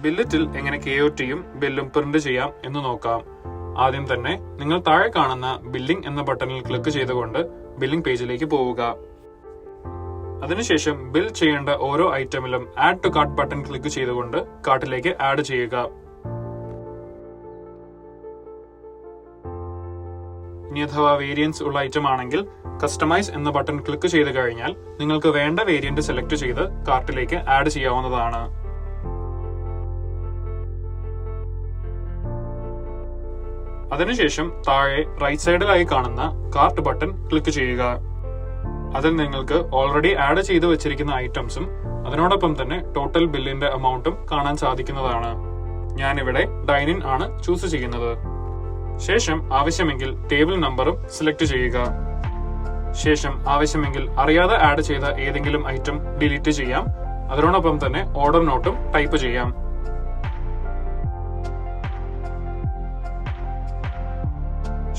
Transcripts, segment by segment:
ബില്ലറ്റിൽ എങ്ങനെ K O ടിയും ബില്ലും പ്രിന്റ് ചെയ്യാം എന്ന് നോക്കാം. ആദ്യം തന്നെ നിങ്ങൾ താഴെ കാണുന്ന ബില്ലിംഗ് എന്ന ബട്ടണിൽ ക്ലിക്ക് ചെയ്തുകൊണ്ട് ബില്ലിംഗ് പേജിലേക്ക് പോവുക. അതിനുശേഷം ബിൽ ചെയ്യേണ്ട ഓരോ ഐറ്റമിലും add to cart button click ചെയ്തുകൊണ്ട് കാർട്ടിലേക്ക് ആഡ് ചെയ്യുക. ഇനി അഥവാ വേരിയൻസ് ഉള്ള ഐറ്റം ആണെങ്കിൽ കസ്റ്റമൈസ് എന്ന ബട്ടൺ ക്ലിക്ക് ചെയ്ത് കഴിഞ്ഞാൽ നിങ്ങൾക്ക് വേണ്ട വേരിയന്റ് സെലക്ട് ചെയ്ത് കാർട്ടിലേക്ക് ആഡ് ചെയ്യാവുന്നതാണ്. അതിനുശേഷം താഴെ റൈറ്റ് സൈഡിലായി കാണുന്ന കാർട്ട് ബട്ടൺ ക്ലിക്ക് ചെയ്യുക. അതിൽ നിങ്ങൾക്ക് ഓൾറെഡി ആഡ് ചെയ്ത് വെച്ചിരിക്കുന്ന ഐറ്റംസും അതിനോടൊപ്പം തന്നെ ടോട്ടൽ ബില്ലിന്റെ എമൗണ്ടും കാണാൻ സാധിക്കുന്നതാണ്. ഞാനിവിടെ ഡൈനിൻ ആണ് ചൂസ് ചെയ്യുന്നത്. ശേഷം ആവശ്യമെങ്കിൽ ടേബിൾ നമ്പറും സെലക്ട് ചെയ്യുക. ശേഷം ആവശ്യമെങ്കിൽ അറിയാതെ ആഡ് ചെയ്ത ഏതെങ്കിലും ഐറ്റം ഡിലീറ്റ് ചെയ്യാം. അതിനോടൊപ്പം തന്നെ ഓർഡർ നോട്ടും ടൈപ്പ് ചെയ്യാം.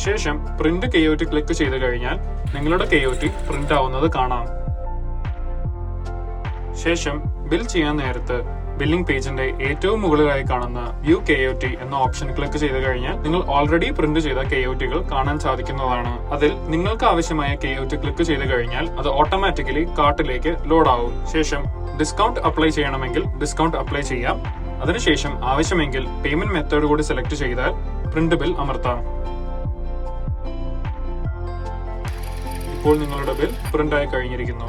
ശേഷം പ്രിന്റ് കെ ഒ ക്ലിക്ക് ചെയ്ത് കഴിഞ്ഞാൽ നിങ്ങളുടെ കെ ഒ പ്രിന്റ് ആവുന്നത് കാണാം. ശേഷം ബിൽ ചെയ്യാൻ നേരത്ത് ബില്ലിംഗ് പേജിന്റെ ഏറ്റവും മുകളിലായി കാണുന്ന വ്യൂ കെ ഒ ടി എന്ന ഓപ്ഷൻ ക്ലിക്ക് ചെയ്ത് കഴിഞ്ഞാൽ നിങ്ങൾ ഓൾറെഡി പ്രിന്റ് ചെയ്ത കെ ഒ ടികൾ കാണാൻ സാധിക്കുന്നതാണ്. അതിൽ നിങ്ങൾക്ക് ആവശ്യമായ കെ ഒ ടി ക്ലിക്ക് ചെയ്ത് കഴിഞ്ഞാൽ അത് ഓട്ടോമാറ്റിക്കലി കാർട്ടിലേക്ക് ലോഡ് ആവും. ശേഷം ഡിസ്കൗണ്ട് അപ്ലൈ ചെയ്യണമെങ്കിൽ ഡിസ്കൗണ്ട് അപ്ലൈ ചെയ്യാം. അതിനുശേഷം ആവശ്യമെങ്കിൽ പേയ്മെന്റ് മെത്തേഡ് കൂടി സെലക്ട് ചെയ്താൽ പ്രിന്റ് ബിൽ അമർത്താം. ഇപ്പോൾ നിങ്ങളുടെ ബിൽ പ്രിന്റ് ആയി കഴിഞ്ഞിരിക്കുന്നു.